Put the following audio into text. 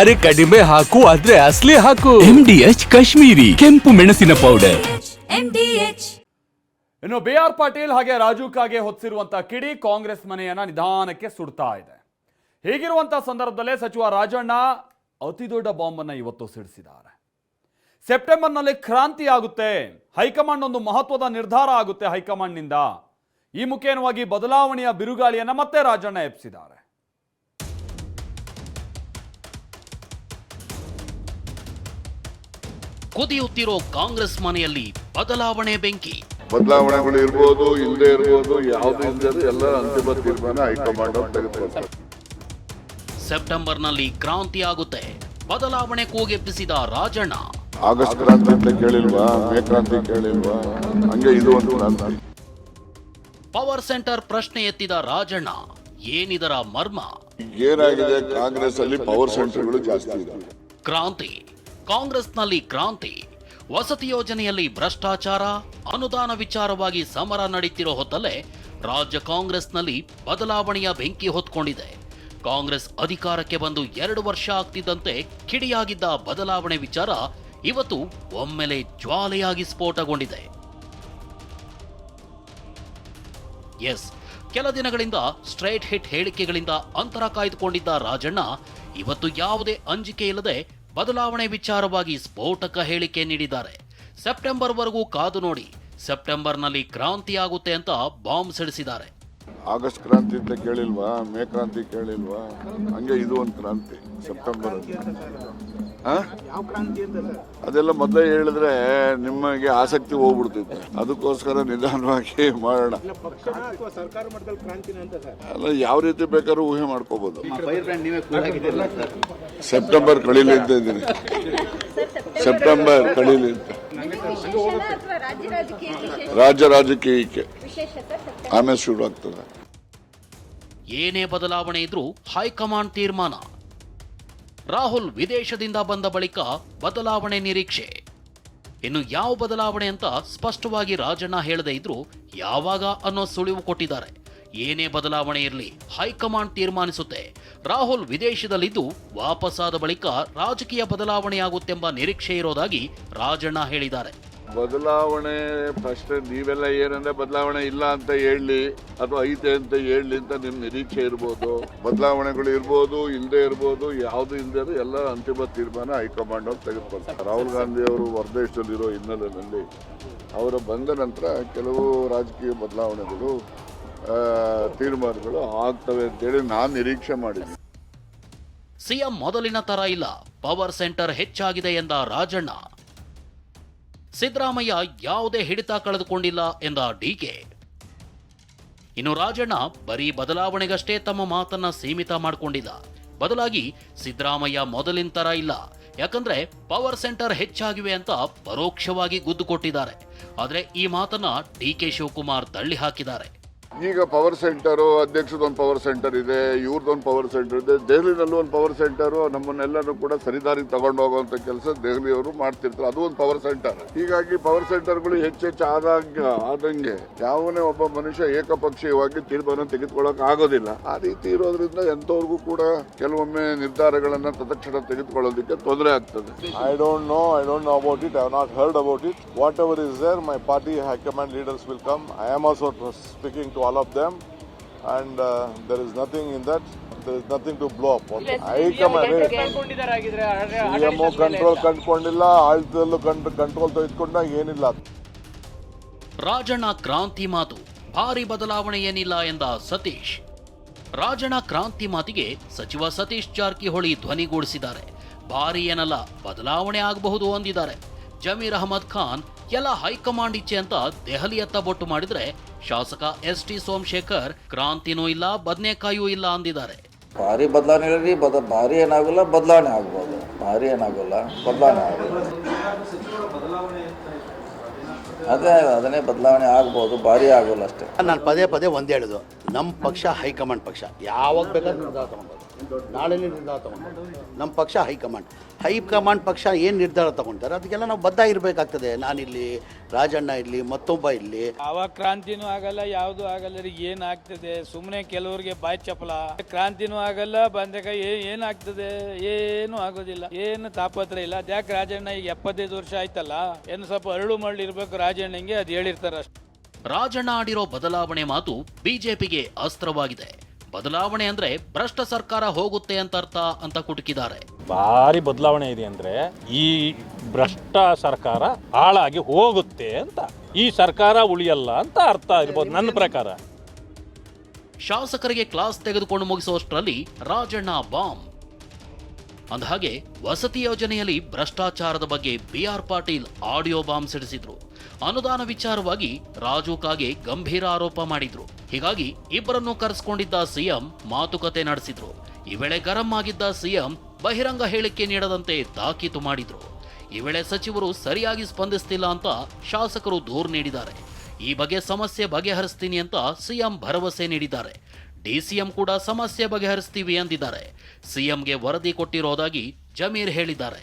ಅರೆ ಕಡಿಮೆ ಹಾಕು ಆದ್ರೆ ಅಸ್ಲಿ ಹಾಕು. ಎಂಡಿಎಚ್ ಕಾಶ್ಮೀರಿ ಕೆಂಪು ಮೆಣಸಿನ ಪೌಡರ್ ಇನ್ನು ಬಿ ಆರ್ ಪಾಟೀಲ್ ಹಾಗೆ ರಾಜು ಕಾಗೆ ಹೊತ್ತಿರುವಂತಹ ಕಿಡಿ ಕಾಂಗ್ರೆಸ್ ಮನೆಯನ್ನ ನಿಧಾನಕ್ಕೆ ಸುಡ್ತಾ ಇದೆ. ಹೀಗಿರುವಂತಹ ಸಂದರ್ಭದಲ್ಲೇ ಸಚಿವ ರಾಜಣ್ಣ ಅತಿ ದೊಡ್ಡ ಬಾಂಬ್ ಅನ್ನ ಇವತ್ತು ಸಿಡಿಸಿದ್ದಾರೆ. ಸೆಪ್ಟೆಂಬರ್ನಲ್ಲಿ ಕ್ರಾಂತಿ ಆಗುತ್ತೆ ಹೈಕಮಾಂಡ್ ಒಂದು ಮಹತ್ವದ ನಿರ್ಧಾರ ಆಗುತ್ತೆ ಹೈಕಮಾಂಡ್ನಿಂದ. ಈ ಮುಖೇನವಾಗಿ ಬದಲಾವಣೆಯ ಬಿರುಗಾಳಿಯನ್ನು ಮತ್ತೆ ರಾಜಣ್ಣ ಎಬ್ಸಿದ್ದಾರೆ. ಕುದಿಯುತ್ತಿರೋ ಕಾಂಗ್ರೆಸ್ ಮನೆಯಲ್ಲಿ ಬದಲಾವಣೆ ಬೆಂಕಿ. ಬದಲಾವಣೆಗಳು ಇರ್ಬೋದು ಇಲ್ಲದೆ ಇರ್ಬೋದು ಯಾವುದು ಇಲ್ಲದೆ ಎಲ್ಲ ಅಂತಿಮ ತೀರ್ಮಾನ ಹೈಕಮಾಂಡ್ ತೆಗೆದುಕೊಳ್ತಾರೆ. ಸೆಪ್ಟೆಂಬರ್ನಲ್ಲಿ ಕ್ರಾಂತಿ ಆಗುತ್ತೆ. ಬದಲಾವಣೆ ಕೂಗೆಬ್ಬಿಸಿದ ರಾಜಣ್ಣ. ಆಗಸ್ಟ್ ಕ್ರಾಂತಿ ಅಂತ ಕೇಳಿಲ್ವಾ? ಮೇ ಕ್ರಾಂತಿ ಕೇಳಿಲ್ವಾ? ಹಂಗೆ ಇದು ಒಂದು ಕ್ರಾಂತಿ ಪವರ್ ಸೆಂಟರ್ ಪ್ರಶ್ನೆ ಎತ್ತಿದ ರಾಜಣ್ಣ ಏನಿದರ ಮರ್ಮ? ಏನಾಗಿದೆ? ಕಾಂಗ್ರೆಸ್ ಅಲ್ಲಿ ಪವರ್ ಸೆಂಟರ್ಗಳು ಜಾಸ್ತಿ ಇದೆ ಕ್ರಾಂತಿ. ಕಾಂಗ್ರೆಸ್ನಲ್ಲಿ ಕ್ರಾಂತಿ, ವಸತಿ ಯೋಜನೆಯಲ್ಲಿ ಭ್ರಷ್ಟಾಚಾರ, ಅನುದಾನ ವಿಚಾರವಾಗಿ ಸಮರ ನಡೀತಿರೋ ಹೊತ್ತಲ್ಲೇ ರಾಜ್ಯ ಕಾಂಗ್ರೆಸ್ನಲ್ಲಿ ಬದಲಾವಣೆಯ ಬೆಂಕಿ ಹೊತ್ಕೊಂಡಿದೆ. ಕಾಂಗ್ರೆಸ್ ಅಧಿಕಾರಕ್ಕೆ ಬಂದು ಎರಡು ವರ್ಷ ಆಗ್ತಿದ್ದಂತೆ ಕಿಡಿಯಾಗಿದ್ದ ಬದಲಾವಣೆ ವಿಚಾರ ಇವತ್ತು ಒಮ್ಮೆಲೆ ಜ್ವಾಲೆಯಾಗಿ ಸ್ಫೋಟಗೊಂಡಿದೆ. ಎಸ್, ಕೆಲ ದಿನಗಳಿಂದ ಸ್ಟ್ರೈಟ್ ಹಿಟ್ ಹೇಳಿಕೆಗಳಿಂದ ಅಂತರ ಕಾಯ್ದುಕೊಂಡಿದ್ದ ರಾಜಣ್ಣ, ಇವತ್ತು ಯಾವುದೇ ಅಂಜಿಕೆ ಇಲ್ಲದೆ ಬದಲಾವಣೆ ವಿಚಾರವಾಗಿ ಸ್ಫೋಟಕ ಹೇಳಿಕೆ ನೀಡಿದ್ದಾರೆ. ಸೆಪ್ಟೆಂಬರ್ವರೆಗೂ ಕಾದು ನೋಡಿ, ಸೆಪ್ಟೆಂಬರ್ನಲ್ಲಿ ಕ್ರಾಂತಿ ಆಗುತ್ತೆ ಅಂತ ಬಾಂಬ್ ಸಿಡಿಸಿದ್ದಾರೆ. ಆಗಸ್ಟ್ ಕ್ರಾಂತಿ ಅಂತ ಕೇಳಿಲ್ವಾ? ಮೇ ಕ್ರಾಂತಿ ಕೇಳಿಲ್ವಾ? ಹಂಗೆ ಇದು ಒಂದು ಕ್ರಾಂತಿ ಸೆಪ್ಟೆಂಬರ್? ಅದೆಲ್ಲ ಮೊದಲೇ ಹೇಳಿದ್ರೆ ನಿಮಗೆ ಆಸಕ್ತಿ ಹೋಗ್ಬಿಡ್ತಿತ್ತು. ಅದಕ್ಕೋಸ್ಕರ ನಿಧಾನವಾಗಿ ಮಾಡೋಣ. ಅಲ್ಲ ಯಾವ ರೀತಿ ಬೇಕಾದ್ರೂ ಊಹೆ ಮಾಡ್ಕೋಬಹುದು ಸೆಪ್ಟೆಂಬರ್ ಕಳೀಲಿ ಅಂತ ಇದ್ದೀನಿ. ಸೆಪ್ಟೆಂಬರ್ ಕಳೀಲಿ ಅಂತ. ರಾಜ್ಯ ರಾಜಕೀಯ ರಾಜ್ಯ ರಾಜಕೀಯಕ್ಕೆ. ಆಮೇಲೆ ಶುರು ಆಗ್ತದೆ. ಏನೇ ಬದಲಾವಣೆ ಇದ್ರೂ ಹೈಕಮಾಂಡ್ ತೀರ್ಮಾನ. ರಾಹುಲ್ ವಿದೇಶದಿಂದ ಬಂದ ಬಳಿಕ ಬದಲಾವಣೆ ನಿರೀಕ್ಷೆ. ಇನ್ನು ಯಾವ ಬದಲಾವಣೆ ಅಂತ ಸ್ಪಷ್ಟವಾಗಿ ರಾಜಣ್ಣ ಹೇಳದೇ ಇದ್ರೂ ಯಾವಾಗ ಅನ್ನೋ ಸುಳಿವು ಕೊಟ್ಟಿದ್ದಾರೆ. ಏನೇ ಬದಲಾವಣೆ ಇರಲಿ, ಹೈಕಮಾಂಡ್ ತೀರ್ಮಾನಿಸುತ್ತೆ. ರಾಹುಲ್ ವಿದೇಶದಲ್ಲಿದ್ದು ವಾಪಸ್ಸಾದ ಬಳಿಕ ರಾಜಕೀಯ ಬದಲಾವಣೆಯಾಗುತ್ತೆಂಬ ನಿರೀಕ್ಷೆ ಇರೋದಾಗಿ ರಾಜಣ್ಣ ಹೇಳಿದ್ದಾರೆ. ಬದಲಾವಣೆ ಫಸ್ಟ್ ನೀವೆಲ್ಲ ಏನಂದ್ರೆ ಬದಲಾವಣೆ ಇಲ್ಲ ಅಂತ ಹೇಳಿ ಅಥವಾ ಐತೆ ಅಂತ ಹೇಳಿ ಅಂತ ನಿಮ್ ನಿರೀಕ್ಷೆ ಇರ್ಬೋದು. ಬದಲಾವಣೆಗಳು ಇರ್ಬೋದು ಇಲ್ಲದೆ ಇರ್ಬೋದು, ಯಾವ್ದು ಇಲ್ಲದೆ ಎಲ್ಲ ಅಂತಿಮ ತೀರ್ಮಾನ ಹೈಕಮಾಂಡ್ ಅವ್ರು ತೆಗೆದುಕೊಳ್ತಾರೆ. ರಾಹುಲ್ ಗಾಂಧಿ ಅವರು ಹೊರದೇಶದಲ್ಲಿರೋ ಹಿನ್ನೆಲೆಯಲ್ಲಿ ಅವರು ಬಂದ ನಂತರ ಕೆಲವು ರಾಜಕೀಯ ಬದಲಾವಣೆಗಳು ತೀರ್ಮಾನಗಳು ಆಗ್ತವೆ ಅಂತೇಳಿ ನಾನು ನಿರೀಕ್ಷೆ ಮಾಡಿದ್ದೀನಿ. ಸಿಎಂ ಮೊದಲಿನ ತರ ಇಲ್ಲ, ಪವರ್ ಸೆಂಟರ್ ಹೆಚ್ಚಾಗಿದೆ ಎಂದ ರಾಜಣ್ಣ. ಸಿದ್ದರಾಮಯ್ಯ ಯಾವುದೇ ಹಿಡಿತ ಕಳೆದುಕೊಂಡಿಲ್ಲ ಎಂದ ಡಿಕೆ ಇನ್ನು ರಾಜಣ್ಣ ಬರೀ ಬದಲಾವಣೆಗಷ್ಟೇ ತಮ್ಮ ಮಾತನ್ನ ಸೀಮಿತ ಮಾಡಿಕೊಂಡಿಲ್ಲ ಬದಲಾಗಿ ಸಿದ್ದರಾಮಯ್ಯ ಮೊದಲಿನ ತರ ಇಲ್ಲ. ಯಾಕಂದ್ರೆ ಪವರ್ ಸೆಂಟರ್ ಹೆಚ್ಚಾಗಿವೆ ಅಂತ ಪರೋಕ್ಷವಾಗಿ ಗುದ್ದು ಕೊಟ್ಟಿದ್ದಾರೆ. ಆದರೆ ಈ ಮಾತನ್ನ ಡಿ ಕೆ ಶಿವಕುಮಾರ್ ತಳ್ಳಿ ಹಾಕಿದ್ದಾರೆ. ಈಗ ಪವರ್ ಸೆಂಟರು ಅಧ್ಯಕ್ಷದೊಂದು ಪವರ್ ಸೆಂಟರ್ ಇದೆ, ಇವ್ರದೊಂದು ಪವರ್ ಸೆಂಟರ್ ಇದೆ. ದೆಹಲಿನಲ್ಲೂ ಒಂದು ಪವರ್ ಸೆಂಟರು ನಮ್ಮನ್ನೆಲ್ಲರೂ ಕೂಡ ಸರಿದಾರಿಗೆ ತಗೊಂಡು ಹೋಗುವಂಥ ಕೆಲಸ ದೆಹಲಿಯವರು ಮಾಡ್ತಿರ್ತಾರೆ. ಅದು ಒಂದು ಪವರ್ ಸೆಂಟರ್ ಹೀಗಾಗಿ ಪವರ್ ಸೆಂಟರ್ಗಳು ಹೆಚ್ಚೆಚ್ಚು ಆದಾಗ, ಆದಂಗೆ ಯಾವನೇ ಒಬ್ಬ ಮನುಷ್ಯ ಏಕಪಕ್ಷೀಯವಾಗಿ ತೀರ್ಮಾನ ತೆಗೆದುಕೊಳ್ಳೋಕೆ ಆಗೋದಿಲ್ಲ. ಆ ರೀತಿ ಇರೋದ್ರಿಂದ ಎಂಥವ್ರಿಗೂ ಕೂಡ ಕೆಲವೊಮ್ಮೆ ನಿರ್ಧಾರಗಳನ್ನು ತತ್ಕ್ಷಣ ತೆಗೆದುಕೊಳ್ಳೋದಕ್ಕೆ ತೊಂದರೆ ಆಗ್ತದೆ. I don't know I don't know about it I not heard about it whatever is there my party high command leaders will come I am also speaking to all of them, and uh, there is nothing in that. There is nothing to blow up. High command. CMO control ಕಂಡ್ಕೊಂಡಿಲ್ಲ ಆಳ್ತದಲ್ಲೂ ಕಂಡ್ control ತೆಗೆದುಕೊಂಡಾಗ ಏನಿಲ್ಲ ರಾಜಣ್ಣ ಕ್ರಾಂತಿ ಮಾತು ಭಾರಿ ಬದಲಾವಣೆ ಏನಿಲ್ಲ ಎಂದ ಸತೀಶ್ ರಾಜಣ್ಣ ಕ್ರಾಂತಿ ಮಾತಿಗೆ ಸಚಿವ ಸತೀಶ್ ಜಾರಕಿಹೊಳಿ ಧ್ವನಿಗೂಡಿಸಿದ್ದಾರೆ ಭಾರಿ ಏನಲ್ಲ ಬದಲಾವಣೆ ಆಗಬಹುದು ಅಂದಿದ್ದಾರೆ ಜಮೀರ್ ಅಹಮದ್ ಖಾನ್ ಎಲ್ಲ ಹೈಕಮಾಂಡ್ ಇಚ್ಛೆ ಅಂತ ದೆಹಲಿಯತ್ತ ಬೊಟ್ಟು ಮಾಡಿದ್ರೆ ಶಾಸಕ ಎಸ್ ಟಿ ಸೋಮಶೇಖರ್ ಕ್ರಾಂತಿನೂ ಇಲ್ಲ ಬದನೆಕಾಯೂ ಇಲ್ಲ ಅಂದಿದ್ದಾರೆ. ಭಾರಿ ಬದಲಾವಣೆ ಬದ ಭಾರಿ ಏನಾಗಲ್ಲ ಬದಲಾವಣೆ ಆಗ್ಬೋದು. ಭಾರಿ ಏನಾಗಲ್ಲ ಬದಲಾವಣೆ ಆಗ್ಬೋದು. ಅದೇ ಅದನ್ನೇ ಬದಲಾವಣೆ ಆಗ್ಬೋದು ಭಾರಿ ಆಗೋಲ್ಲ ಅಷ್ಟೇ. ನಾನು ಪದೇ ಪದೇ ಒಂದೇ ಹೇಳೋದು ನಮ್ಮ ಪಕ್ಷ ಹೈಕಮಾಂಡ್ ಪಕ್ಷ ಯಾವಾಗ ಬೇಕಾದ್ರೂ ನಿರ್ಧಾರ ತಗೊಬೋದು. ನಾಳೆ ನಿರ್ಧಾರ ತಗೊಂಡು ನಮ್ಮ ಪಕ್ಷ ಹೈಕಮಾಂಡ್. ಹೈಕಮಾಂಡ್ ಪಕ್ಷ ಏನು ನಿರ್ಧಾರ ತಗೊಳ್ತಾರೆ ಅದಕ್ಕೆಲ್ಲ ನಾವು ಬದ್ಧ ಇರಬೇಕಾಗ್ತದೆ. ನಾನಿಲ್ಲಿ ರಾಜಣ್ಣ ಇರಲಿ ಮತ್ತೊಬ್ಬ ಇರಲಿ. ಅವಾಗ ಕ್ರಾಂತಿನೂ ಆಗಲ್ಲ ಯಾವುದು ಆಗಲ್ಲ. ರೀ ಏನಾಗ್ತದೆ ಸುಮ್ಮನೆ ಕೆಲವರಿಗೆ ಬಾಯಿ ಚಪಲ ಕ್ರಾಂತಿನೂ ಆಗಲ್ಲ ಬಂದಾಗ ಏನಾಗ್ತದೆ ಏನು ಆಗೋದಿಲ್ಲ. ಏನು ತಾಪತ್ರ ಇಲ್ಲ. ಅದ್ಯಾಕೆ ರಾಜಣ್ಣ ಈಗ ಎಪ್ಪತ್ತೈದು ವರ್ಷ ಆಯ್ತಲ್ಲ? ಏನು ಸ್ವಲ್ಪ ಅರಳು ಮರಳು ಇರಬೇಕು ರಾಜಣ್ಣಂಗೆ ಅದು ಹೇಳಿರ್ತಾರೆ ಅಷ್ಟೇ ರಾಜಣ್ಣ ಆಡಿರೋ ಬದಲಾವಣೆ ಮಾತು ಬಿಜೆಪಿಗೆ ಅಸ್ತ್ರವಾಗಿದೆ. ಬದಲಾವಣೆ ಅಂದ್ರೆ ಭ್ರಷ್ಟ ಸರ್ಕಾರ ಹೋಗುತ್ತೆ ಅಂತ ಅರ್ಥ ಅಂತ ಕುಟುಕಿದ್ದಾರೆ. ಭಾರಿ ಬದಲಾವಣೆ ಇದೆ ಅಂದ್ರೆ ಈ ಭ್ರಷ್ಟ ಸರ್ಕಾರ ಹಾಳಾಗಿ ಹೋಗುತ್ತೆ ಅಂತ ಈ ಸರ್ಕಾರ ಉಳಿಯಲ್ಲ ಅಂತ ಅರ್ಥ ಇರ್ಬೋದು ನನ್ನ ಪ್ರಕಾರ. ಶಾಸಕರಿಗೆ ಕ್ಲಾಸ್ ತೆಗೆದುಕೊಂಡು ಮುಗಿಸುವಷ್ಟರಲ್ಲಿ ರಾಜಣ್ಣ ಬಾಂಬ್. ಅಂದಹಾಗೆ ವಸತಿ ಯೋಜನೆಯಲ್ಲಿ ಭ್ರಷ್ಟಾಚಾರದ ಬಗ್ಗೆ B R Patil audio bomb ಸಿಡಿಸಿದ್ರು. ಅನುದಾನ ವಿಚಾರವಾಗಿ ರಾಜು ಕಾಗೆ ಗಂಭೀರ ಆರೋಪ ಮಾಡಿದ್ರು. ಹೀಗಾಗಿ ಇಬ್ಬರನ್ನು ಕರೆಸಿಕೊಂಡಿದ್ದ ಸಿಎಂ ಮಾತುಕತೆ ನಡೆಸಿದ್ರು. ಈ ವೇಳೆ ಗರಂ ಆಗಿದ್ದ ಸಿಎಂ ಬಹಿರಂಗ ಹೇಳಿಕೆ ನೀಡದಂತೆ ತಾಕೀತು ಮಾಡಿದ್ರು. ಈ ವೇಳೆ ಸಚಿವರು ಸರಿಯಾಗಿ ಸ್ಪಂದಿಸ್ತಿಲ್ಲ ಅಂತ ಶಾಸಕರು ದೂರು ನೀಡಿದ್ದಾರೆ. ಈ ಬಗ್ಗೆ ಸಮಸ್ಯೆ ಬಗೆಹರಿಸ್ತೀನಿ ಅಂತ ಸಿಎಂ ಭರವಸೆ ನೀಡಿದ್ದಾರೆ. ಡಿಸಿಎಂ ಕೂಡ ಸಮಸ್ಯೆ ಬಗೆಹರಿಸ್ತೀವಿ ಎಂದಿದ್ದಾರೆ. ಸಿಎಂಗೆ ವರದಿ ಕೊಟ್ಟಿರೋದಾಗಿ ಜಮೀರ್ ಹೇಳಿದ್ದಾರೆ.